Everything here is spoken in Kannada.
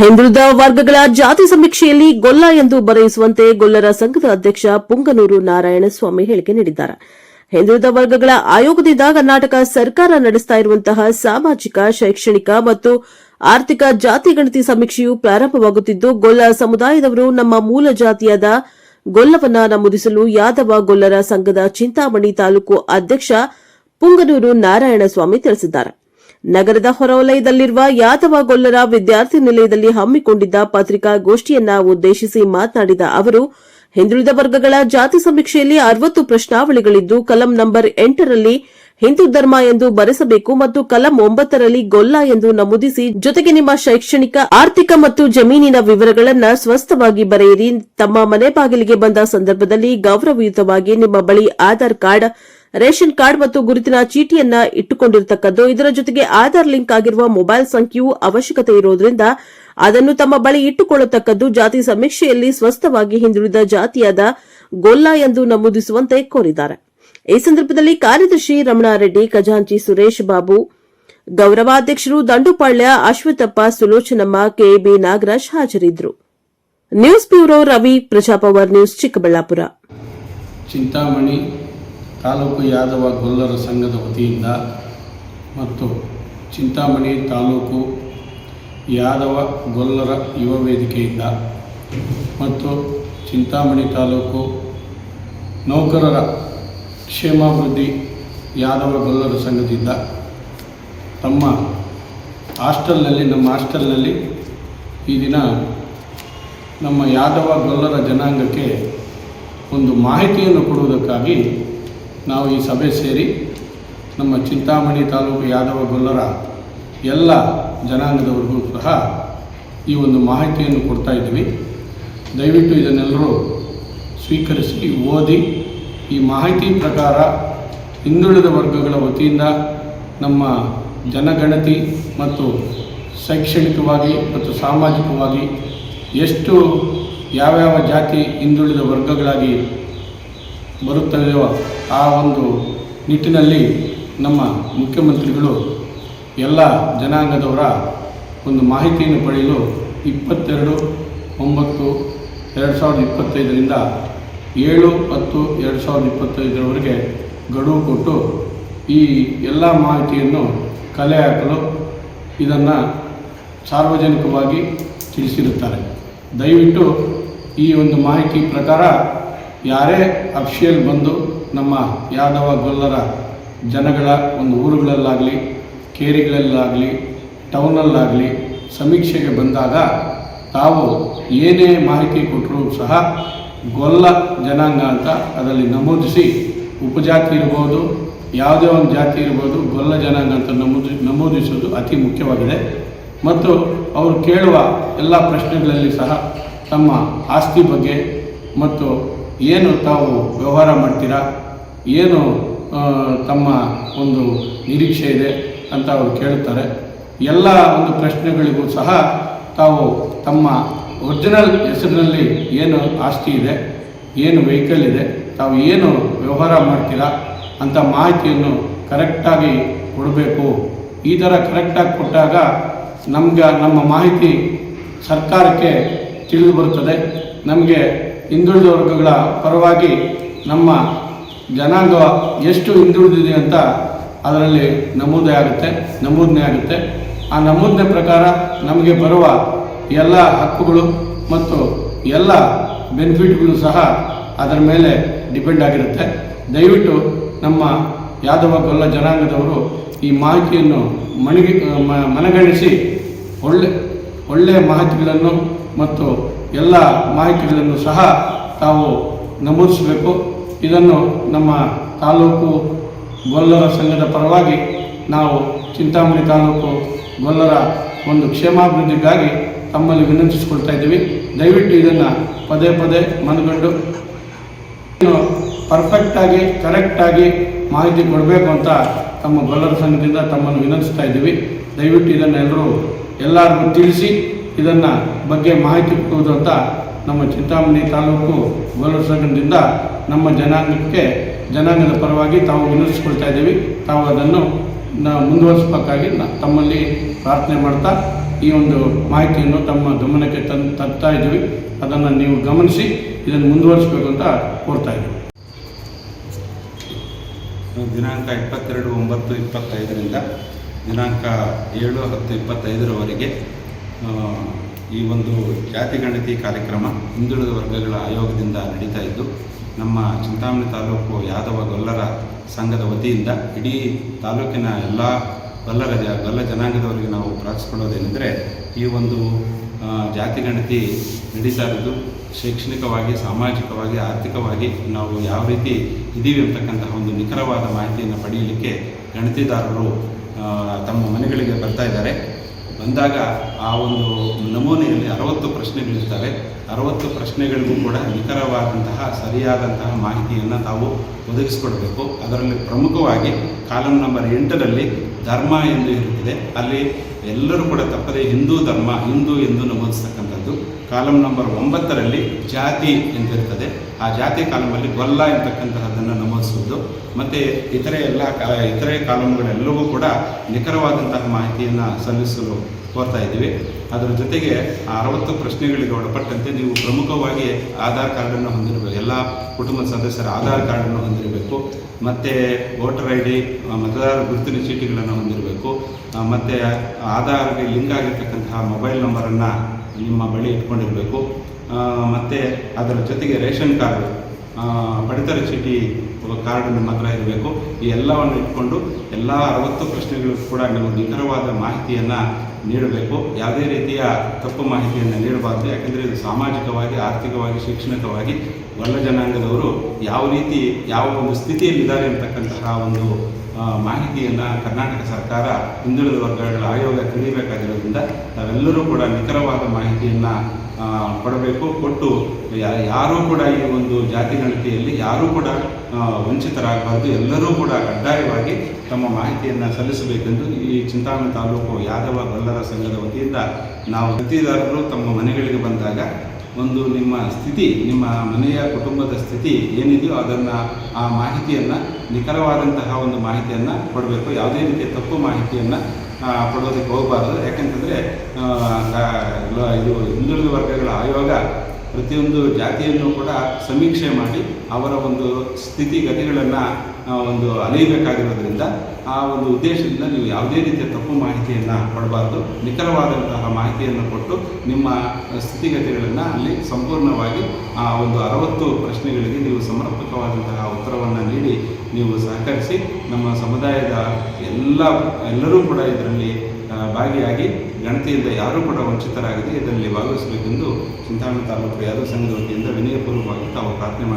ಹಿಂದುಳಿದ ವರ್ಗಗಳ ಜಾತಿ ಸಮೀಕ್ಷೆಯಲ್ಲಿ ಗೊಲ್ಲ ಎಂದು ಬರೆಯಿಸುವಂತೆ ಗೊಲ್ಲರ ಸಂಘದ ಅಧ್ಯಕ್ಷ ಪುಂಗನೂರು ನಾರಾಯಣಸ್ವಾಮಿ ಹೇಳಿಕೆ ನೀಡಿದ್ದಾರೆ. ಹಿಂದುಳಿದ ವರ್ಗಗಳ ಆಯೋಗದಿಂದ ಕರ್ನಾಟಕ ಸರ್ಕಾರ ನಡೆಸ್ತಾ ಇರುವಂತಹ ಸಾಮಾಜಿಕ, ಶೈಕ್ಷಣಿಕ ಮತ್ತು ಆರ್ಥಿಕ ಜಾತಿ ಗಣತಿ ಸಮೀಕ್ಷೆಯು ಪ್ರಾರಂಭವಾಗುತ್ತಿದ್ದು, ಗೊಲ್ಲ ಸಮುದಾಯದವರು ನಮ್ಮ ಮೂಲ ಜಾತಿಯಾದ ಗೊಲ್ಲವನ್ನ ನಮೂದಿಸಲು ಯಾದವ ಗೊಲ್ಲರ ಸಂಘದ ಚಿಂತಾಮಣಿ ತಾಲೂಕು ಅಧ್ಯಕ್ಷ ಪುಂಗನೂರು ನಾರಾಯಣಸ್ವಾಮಿ ತಿಳಿಸಿದ್ದಾರೆ. ನಗರದ ಹೊರವಲಯದಲ್ಲಿರುವ ಯಾದವ ಗೊಲ್ಲರ ವಿದ್ಯಾರ್ಥಿ ನಿಲಯದಲ್ಲಿ ಹಮ್ಮಿಕೊಂಡಿದ್ದ ಪತ್ರಿಕಾಗೋಷ್ಠಿಯನ್ನ ಉದ್ದೇಶಿಸಿ ಮಾತನಾಡಿದ ಅವರು, ಹಿಂದುಳಿದ ವರ್ಗಗಳ ಜಾತಿ ಸಮೀಕ್ಷೆಯಲ್ಲಿ ಅರವತ್ತು ಪ್ರಶ್ನಾವಳಿಗಳಿದ್ದು, ಕಲಂ ನಂಬರ್ ಎಂಟರಲ್ಲಿ ಹಿಂದೂ ಧರ್ಮ ಎಂದು ಬರೆಸಬೇಕು ಮತ್ತು ಕಲಂ ಒಂಬತ್ತರಲ್ಲಿ ಗೊಲ್ಲ ಎಂದು ನಮೂದಿಸಿ, ಜೊತೆಗೆ ನಿಮ್ಮ ಶೈಕ್ಷಣಿಕ, ಆರ್ಥಿಕ ಮತ್ತು ಜಮೀನಿನ ವಿವರಗಳನ್ನು ಸ್ವಸ್ಥವಾಗಿ ಬರೆಯಿರಿ. ತಮ್ಮ ಮನೆ ಬಾಗಿಲಿಗೆ ಬಂದ ಸಂದರ್ಭದಲ್ಲಿ ಗೌರವಯುತವಾಗಿ ನಿಮ್ಮ ಬಳಿ ಆಧಾರ್ ಕಾರ್ಡ್ ರೇಷನ್ ಕಾರ್ಡ್ ಮತ್ತು ಗುರುತಿನ ಚೀಟಿಯನ್ನ ಇಟ್ಟುಕೊಂಡಿರತಕ್ಕದ್ದು ಇದರ ಜೊತೆಗೆ ಆಧಾರ್ ಲಿಂಕ್ ಆಗಿರುವ ಮೊಬೈಲ್ ಸಂಖ್ಯೆಯೂ ಅವಶ್ಯಕತೆ ಇರುವುದರಿಂದ ಅದನ್ನು ತಮ್ಮ ಬಳಿ ಇಟ್ಟುಕೊಳ್ಳತಕ್ಕದ್ದು ಜಾತಿ ಸಮೀಕ್ಷೆಯಲ್ಲಿ ಸ್ವಸ್ಥವಾಗಿ ಹಿಂದುಳಿದ ಜಾತಿಯಾದ ಗೊಲ್ಲ ಎಂದು ನಮೂದಿಸುವಂತೆ ಕೋರಿದ್ದಾರೆ. ಈ ಸಂದರ್ಭದಲ್ಲಿ ಕಾರ್ಯದರ್ಶಿ ರಮಣಾರೆಡ್ಡಿ, ಖಜಾಂಚಿ ಸುರೇಶ್ ಬಾಬು, ಗೌರವಾಧ್ಯಕ್ಷರು ದಂಡುಪಾಳ್ಯ ಅಶ್ವಥಪ್ಪ ಸುಲೋಚನಮ್ಮ, ಕೆಬಿ ನಾಗರಾಜ್ ಹಾಜರಿದ್ದರು. News bureau Ravi, Praja Power news Chikkaballapur. Chintamani taluk Yadava ಗೊಲ್ಲರ ಸಂಘದ ವತಿಯಿಂದ ಮತ್ತು ಚಿಂತಾಮಣಿ ತಾಲೂಕು ಯಾದವ ಗೊಲ್ಲರ ಯುವ ವೇದಿಕೆಯಿಂದ ಮತ್ತು ಚಿಂತಾಮಣಿ ತಾಲೂಕು ನೌಕರರ ಕ್ಷೇಮಾಭಿವೃದ್ಧಿ ಯಾದವ ಗೊಲ್ಲರ ಸಂಘದಿಂದ ತಮ್ಮ ಹಾಸ್ಟೆಲ್ನಲ್ಲಿ, ನಮ್ಮ ಹಾಸ್ಟೆಲ್ನಲ್ಲಿ ಈ ದಿನ ನಮ್ಮ ಯಾದವ ಗೊಲ್ಲರ ಜನಾಂಗಕ್ಕೆ ಒಂದು ಮಾಹಿತಿಯನ್ನು ಕೊಡುವುದಕ್ಕಾಗಿ ನಾವು ಈ ಸಭೆ ಸೇರಿ ನಮ್ಮ ಚಿಂತಾಮಣಿ ತಾಲೂಕು ಯಾದವ ಗೊಲ್ಲರ ಎಲ್ಲ ಜನಾಂಗದವರಿಗೂ ಸಹ ಈ ಒಂದು ಮಾಹಿತಿಯನ್ನು ಕೊಡ್ತಾ ಇದ್ದೀವಿ. ದಯವಿಟ್ಟು ಇದನ್ನೆಲ್ಲರೂ ಸ್ವೀಕರಿಸಿ, ಓದಿ, ಈ ಮಾಹಿತಿ ಪ್ರಕಾರ ಹಿಂದುಳಿದ ವರ್ಗಗಳ ವತಿಯಿಂದ ನಮ್ಮ ಜನಗಣತಿ ಮತ್ತು ಶೈಕ್ಷಣಿಕವಾಗಿ ಮತ್ತು ಸಾಮಾಜಿಕವಾಗಿ ಎಷ್ಟು ಯಾವ್ಯಾವ ಜಾತಿ ಹಿಂದುಳಿದ ವರ್ಗಗಳಾಗಿ ಬರುತ್ತವೆಯೋ ಆ ಒಂದು ನಿಟ್ಟಿನಲ್ಲಿ ನಮ್ಮ ಮುಖ್ಯಮಂತ್ರಿಗಳು, ಎಲ್ಲ ಜನಾಂಗದವರ ಒಂದು ಮಾಹಿತಿಯನ್ನು ಪಡೆಯಲು ಇಪ್ಪತ್ತೆರಡು, ಒಂಬತ್ತು, ಎರಡು ಸಾವಿರದ ಇಪ್ಪತ್ತೈದರಿಂದ ಏಳು, ಹತ್ತು, ಎರಡು ಸಾವಿರದ ಇಪ್ಪತ್ತೈದರವರೆಗೆ ಗಡುವು ಕೊಟ್ಟು ಈ ಎಲ್ಲ ಮಾಹಿತಿಯನ್ನು ಕಲೆ ಹಾಕಲು ಇದನ್ನು ಸಾರ್ವಜನಿಕವಾಗಿ ತಿಳಿಸಿರುತ್ತಾರೆ. ದಯವಿಟ್ಟು ಈ ಒಂದು ಮಾಹಿತಿ ಪ್ರಕಾರ ಯಾರೇ ಅಫಿಷಿಯಲ್ ಬಂದು ನಮ್ಮ ಯಾದವ ಗೊಲ್ಲರ ಜನಗಳ ಒಂದು ಊರುಗಳಲ್ಲಾಗಲಿ, ಕೇರಿಗಳಲ್ಲಾಗಲಿ, ಟೌನಲ್ಲಾಗಲಿ ಸಮೀಕ್ಷೆಗೆ ಬಂದಾಗ ತಾವು ಏನೇ ಮಾಹಿತಿ ಕೊಟ್ಟರೂ ಸಹ ಗೊಲ್ಲ ಜನಾಂಗ ಅಂತ ಅದರಲ್ಲಿ ನಮೂದಿಸಿ ಉಪಜಾತಿ ಇರ್ಬೋದು, ಯಾವುದೇ ಒಂದು ಜಾತಿ ಇರ್ಬೋದು ಗೊಲ್ಲ ಜನಾಂಗ ಅಂತ ನಮೂದಿ, ನಮೂದಿಸೋದು ಅತಿ ಮುಖ್ಯವಾಗಿದೆ. ಮತ್ತು ಅವರು ಕೇಳುವ ಎಲ್ಲ ಪ್ರಶ್ನೆಗಳಲ್ಲಿ ಸಹ ತಮ್ಮ ಆಸ್ತಿ ಬಗ್ಗೆ ಮತ್ತು ಏನು ತಾವು ವ್ಯವಹಾರ ಮಾಡ್ತೀರಾ? ಏನು ತಮ್ಮ ಒಂದು ನಿರೀಕ್ಷೆ ಇದೆ ಅಂತ ಅವರು ಕೇಳುತ್ತಾರೆ ಎಲ್ಲ ಒಂದು ಪ್ರಶ್ನೆಗಳಿಗೂ ಸಹ ತಾವು ತಮ್ಮ ಒರಿಜಿನಲ್ ಹೆಸರಿನಲ್ಲಿ ಏನು ಆಸ್ತಿ ಇದೆ, ಏನು ವೆಹಿಕಲ್ ಇದೆ, ತಾವು ಏನು ವ್ಯವಹಾರ ಮಾಡ್ತೀರಾ ಅಂತ ಮಾಹಿತಿಯನ್ನು ಕರೆಕ್ಟಾಗಿ ಕೊಡಬೇಕು. ಈ ಥರ ಕರೆಕ್ಟಾಗಿ ಕೊಟ್ಟಾಗ ನಮ್ಗೆ, ನಮ್ಮ ಮಾಹಿತಿ ಸರ್ಕಾರಕ್ಕೆ ತಿಳಿದು ಬರುತ್ತದೆ. ನಮಗೆ ಹಿಂದುಳಿದ ವರ್ಗಗಳ ಪರವಾಗಿ ನಮ್ಮ ಜನಾಂಗ ಎಷ್ಟು ಹಿಂದುಳಿದಿದೆ ಅಂತ ಅದರಲ್ಲಿ ನಮೂದೆ ಆಗುತ್ತೆ, ನಮೂದನೆ ಆಗುತ್ತೆ. ಆ ನಮೂದನೆ ಪ್ರಕಾರ ನಮಗೆ ಬರುವ ಎಲ್ಲ ಹಕ್ಕುಗಳು ಮತ್ತು ಎಲ್ಲ ಬೆನಿಫಿಟ್ಗಳು ಸಹ ಅದರ ಮೇಲೆ ಡಿಪೆಂಡ್ ಆಗಿರುತ್ತೆ. ದಯವಿಟ್ಟು ನಮ್ಮ ಯಾದವ ಕೊಲ್ಲ ಜನಾಂಗದವರು ಈ ಮಾಹಿತಿಯನ್ನು ಮಣಿಗೆ, ಮ- ಮನಗಣಿಸಿ ಒಳ್ಳೆ ಒಳ್ಳೆಯ ಮಾಹಿತಿಗಳನ್ನು ಮತ್ತು ಎಲ್ಲ ಮಾಹಿತಿಗಳನ್ನು ಸಹ ತಾವು ನಮೂದಿಸಬೇಕು. ಇದನ್ನು ನಮ್ಮ ತಾಲೂಕು ಗೊಲ್ಲರ ಸಂಘದ ಪರವಾಗಿ ನಾವು ಚಿಂತಾಮಣಿ ತಾಲೂಕು ಗೊಲ್ಲರ ಒಂದು ಕ್ಷೇಮಾಭಿವೃದ್ಧಿಗಾಗಿ ತಮ್ಮಲ್ಲಿ ವಿನಂತಿಸಿಕೊಳ್ತಾ ಇದ್ದೀವಿ. ದಯವಿಟ್ಟು ಇದನ್ನು ಪದೇ ಪದೇ ಮನಗಂಡು ಪರ್ಫೆಕ್ಟಾಗಿ ಕರೆಕ್ಟಾಗಿ ಮಾಹಿತಿ ಕೊಡಬೇಕು ಅಂತ ತಮ್ಮ ಗೊಲ್ಲರ ಸಂಘದಿಂದ ತಮ್ಮನ್ನು ವಿನಂತಿಸ್ತಾ ಇದ್ದೀವಿ. ದಯವಿಟ್ಟು ಇದನ್ನೆಲ್ಲರೂ ಎಲ್ಲರಿಗೂ ತಿಳಿಸಿ ಇದನ್ನು ಬಗ್ಗೆ ಮಾಹಿತಿ ಕೊಡುವುದು ನಮ್ಮ ಚಿಂತಾಮಣಿ ತಾಲೂಕು ಗೊಲ್ಲರ ಸಂಘದಿಂದ ನಮ್ಮ ಜನಾಂಗಕ್ಕೆ, ಜನಾಂಗದ ಪರವಾಗಿ ತಾವು ವಿನಂತಿಸ್ಕೊಳ್ತಾ ಇದ್ದೀವಿ. ತಾವು ಅದನ್ನು ಮುಂದುವರಿಸಬೇಕಾಗಿ ತಮ್ಮಲ್ಲಿ ಪ್ರಾರ್ಥನೆ ಮಾಡ್ತಾ ಈ ಒಂದು ಮಾಹಿತಿಯನ್ನು ತಮ್ಮ ಗಮನಕ್ಕೆ ತಂದು ತರ್ತಾ ಇದ್ದೀವಿ. ಅದನ್ನು ನೀವು ಗಮನಿಸಿ ಇದನ್ನು ಮುಂದುವರಿಸಬೇಕು ಅಂತ ಕೋರ್ತಾ ಇದ್ದೀವಿ. ದಿನಾಂಕ ಇಪ್ಪತ್ತೆರಡು ಒಂಬತ್ತು ಇಪ್ಪತ್ತೈದರಿಂದ ದಿನಾಂಕ ಏಳು ಹತ್ತು ಇಪ್ಪತ್ತೈದರವರೆಗೆ ಈ ಒಂದು ಜಾತಿ ಗಣತಿ ಕಾರ್ಯಕ್ರಮ ಹಿಂದುಳಿದ ವರ್ಗಗಳ ಆಯೋಗದಿಂದ ನಡೀತಾ ಇದ್ದು, ನಮ್ಮ ಚಿಂತಾಮಣಿ ತಾಲೂಕು ಯಾದವ ಗೊಲ್ಲರ ಸಂಘದ ವತಿಯಿಂದ ಇಡೀ ತಾಲೂಕಿನ ಎಲ್ಲ ಗೊಲ್ಲರ ಜ, ಗೊಲ್ಲ ಜನಾಂಗದವರಿಗೆ ನಾವು ಪ್ರಾರ್ಥಿಸ್ಕೊಳ್ಳೋದೇನೆಂದರೆ, ಈ ಒಂದು ಜಾತಿ ಗಣತಿ ನಡೀತಾ ಇರೋದು ಶೈಕ್ಷಣಿಕವಾಗಿ, ಸಾಮಾಜಿಕವಾಗಿ, ಆರ್ಥಿಕವಾಗಿ ನಾವು ಯಾವ ರೀತಿ ಇದ್ದೀವಿ ಅಂತಕ್ಕಂತಹ ಒಂದು ನಿಖರವಾದ ಮಾಹಿತಿಯನ್ನು ಪಡೆಯಲಿಕ್ಕೆ ಗಣತಿದಾರರು ತಮ್ಮ ಮನೆಗಳಿಗೆ ಬರ್ತಾ ಇದ್ದಾರೆ. ಬಂದಾಗ ಆ ಒಂದು ನಮೂನೆಯಲ್ಲಿ ಅರವತ್ತು ಪ್ರಶ್ನೆಗಳಿರ್ತವೆ ಅರವತ್ತು ಪ್ರಶ್ನೆಗಳಿಗೂ ಕೂಡ ನಿಖರವಾದಂತಹ, ಸರಿಯಾದಂತಹ ಮಾಹಿತಿಯನ್ನು ತಾವು ಒದಗಿಸಿಕೊಡಬೇಕು. ಅದರಲ್ಲಿ ಪ್ರಮುಖವಾಗಿ ಕಾಲಂ ನಂಬರ್ ಎಂಟರಲ್ಲಿ ಧರ್ಮ ಎಂದು ಇರುತ್ತದೆ. ಅಲ್ಲಿ ಎಲ್ಲರೂ ಕೂಡ ತಪ್ಪದೆ ಹಿಂದೂ ಧರ್ಮ, ಹಿಂದೂ ಎಂದು ನಮೂದಿಸ್ತಕ್ಕಂಥದ್ದು. ಕಾಲಂ ನಂಬರ್ ಒಂಬತ್ತರಲ್ಲಿ ಜಾತಿ ಎಂದಿರ್ತದೆ ಆ ಜಾತಿ ಕಾಲಮಲ್ಲಿ ಗೊಲ್ಲ ಎಂತಕ್ಕಂತಹದನ್ನು ನಮೂದಿಸುವುದು. ಮತ್ತು ಇತರೆ ಎಲ್ಲ ಇತರೆ ಕಾಲಂಗಳೆಲ್ಲವೂ ಕೂಡ ನಿಖರವಾದಂತಹ ಮಾಹಿತಿಯನ್ನು ಸಲ್ಲಿಸಲು ಕೋರ್ತಾ ಇದ್ದೀವಿ. ಅದರ ಜೊತೆಗೆ ಆ ಅರವತ್ತು ಪ್ರಶ್ನೆಗಳಿಗೆ ಒಳಪಟ್ಟಂತೆ ನೀವು ಪ್ರಮುಖವಾಗಿ ಆಧಾರ್ ಕಾರ್ಡನ್ನು ಹೊಂದಿರಬೇಕು. ಎಲ್ಲ ಕುಟುಂಬದ ಸದಸ್ಯರ ಆಧಾರ್ ಕಾರ್ಡನ್ನು ಹೊಂದಿರಬೇಕು. ಮತ್ತು ವೋಟರ್ ಐ ಡಿ ಮತದಾರ ಗುರುತಿನ ಚೀಟಿಗಳನ್ನು ಹೊಂದಿರಬೇಕು. ಮತ್ತು ಆಧಾರ್ಗೆ ಲಿಂಕ್ ಆಗಿರ್ತಕ್ಕಂತಹ ಮೊಬೈಲ್ ನಂಬರನ್ನು ನಿಮ್ಮ ಬಳಿ ಇಟ್ಕೊಂಡಿರಬೇಕು. ಮತ್ತು ಅದರ ಜೊತೆಗೆ ರೇಷನ್ ಕಾರ್ಡು ಪಡಿತರ ಚೀಟಿ ಕಾರ್ಡ್ ನಿಮ್ಮ ಹತ್ರ ಇರಬೇಕು. ಈ ಎಲ್ಲವನ್ನು ಇಟ್ಕೊಂಡು ಎಲ್ಲ ಅರವತ್ತು ಪ್ರಶ್ನೆಗಳಿಗೂ ಕೂಡ ನೀವು ನಿಖರವಾದ ಮಾಹಿತಿಯನ್ನು ನೀಡಬೇಕು. ಯಾವುದೇ ರೀತಿಯ ತಪ್ಪು ಮಾಹಿತಿಯನ್ನು ನೀಡಬಾರ್ದು. ಯಾಕೆಂದರೆ ಇದು ಸಾಮಾಜಿಕವಾಗಿ, ಆರ್ಥಿಕವಾಗಿ, ಶೈಕ್ಷಣಿಕವಾಗಿ, ಒಳ್ಳೆ ಜನಾಂಗದವರು ಯಾವ ರೀತಿ ಯಾವ ಒಂದು ಸ್ಥಿತಿಯಲ್ಲಿದ್ದಾರೆ ಅಂತಕ್ಕಂತಹ ಒಂದು ಮಾಹಿತಿಯನ್ನು ಕರ್ನಾಟಕ ಸರ್ಕಾರ ಹಿಂದುಳಿದ ವರ್ಗಗಳ ಆಯೋಗ ತಿಳಿಬೇಕಾಗಿರೋದ್ರಿಂದ ತಾವೆಲ್ಲರೂ ಕೂಡ ನಿಖರವಾದ ಮಾಹಿತಿಯನ್ನು ಕೊಡಬೇಕು. ಕೊಟ್ಟು ಯಾರೂ ಕೂಡ ಈ ಒಂದು ಜಾತಿ ಗಣತಿಯಲ್ಲಿ ಯಾರೂ ಕೂಡ ವಂಚಿತರಾಗಬಾರ್ದು. ಎಲ್ಲರೂ ಕೂಡ ಕಡ್ಡಾಯವಾಗಿ ತಮ್ಮ ಮಾಹಿತಿಯನ್ನು ಸಲ್ಲಿಸಬೇಕೆಂದು ಈ ಚಿಂತಾಮಣಿ ತಾಲೂಕು ಯಾದವ ಬಲ್ಲರ ಸಂಘದ ವತಿಯಿಂದ ನಾವು ವೃತ್ತಿದಾರರು ತಮ್ಮ ಮನೆಗಳಿಗೆ ಬಂದಾಗ ಒಂದು ನಿಮ್ಮ ಸ್ಥಿತಿ, ನಿಮ್ಮ ಮನೆಯ ಕುಟುಂಬದ ಸ್ಥಿತಿ ಏನಿದೆಯೋ ಅದನ್ನು, ಆ ಮಾಹಿತಿಯನ್ನು, ನಿಖರವಾದಂತಹ ಒಂದು ಮಾಹಿತಿಯನ್ನು ಕೊಡಬೇಕು. ಯಾವುದೇ ರೀತಿಯ ತಪ್ಪು ಮಾಹಿತಿಯನ್ನು ಕೊಡೋದಕ್ಕೆ ಹೋಗಬಾರ್ದು. ಯಾಕೆಂತಂದರೆ ಇದು ಹಿಂದುಳಿದ ವರ್ಗಗಳ ಆಯೋಗ ಪ್ರತಿಯೊಂದು ಜಾತಿಯನ್ನು ಕೂಡ ಸಮೀಕ್ಷೆ ಮಾಡಿ ಅವರ ಒಂದು ಸ್ಥಿತಿಗತಿಗಳನ್ನು ಒಂದು ಅಲಿಯಬೇಕಾಗಿರೋದ್ರಿಂದ ಆ ಒಂದು ಉದ್ದೇಶದಿಂದ ನೀವು ಯಾವುದೇ ರೀತಿಯ ತಪ್ಪು ಮಾಹಿತಿಯನ್ನು ಕೊಡಬಾರ್ದು. ನಿಖರವಾದಂತಹ ಮಾಹಿತಿಯನ್ನು ಕೊಟ್ಟು ನಿಮ್ಮ ಸ್ಥಿತಿಗತಿಗಳನ್ನು ಅಲ್ಲಿ ಸಂಪೂರ್ಣವಾಗಿ, ಆ, ಒಂದು ಅರವತ್ತು ಪ್ರಶ್ನೆಗಳಿಗೆ ನೀವು ಸಮರ್ಪಕವಾದಂತಹ ಉತ್ತರವನ್ನು ನೀಡಿ ನೀವು ಸಹಕರಿಸಿ ನಮ್ಮ ಸಮುದಾಯದ ಎಲ್ಲ, ಎಲ್ಲರೂ ಕೂಡ ಇದರಲ್ಲಿ ಭಾಗಿಯಾಗಿ ಗಣತಿಯಿಂದ ಯಾರೂ ಕೂಡ ವಂಚಿತರಾಗದೆ ಇದರಲ್ಲಿ ಭಾಗವಹಿಸಬೇಕೆಂದು ಚಿಂತಾಮಣಿ ತಾಲೂಕು ಯಾದವ ಸಂಘದ ವತಿಯಿಂದ ವಿನಯಪೂರ್ವಕವಾಗಿ ತಾವು ಪ್ರಾರ್ಥನೆ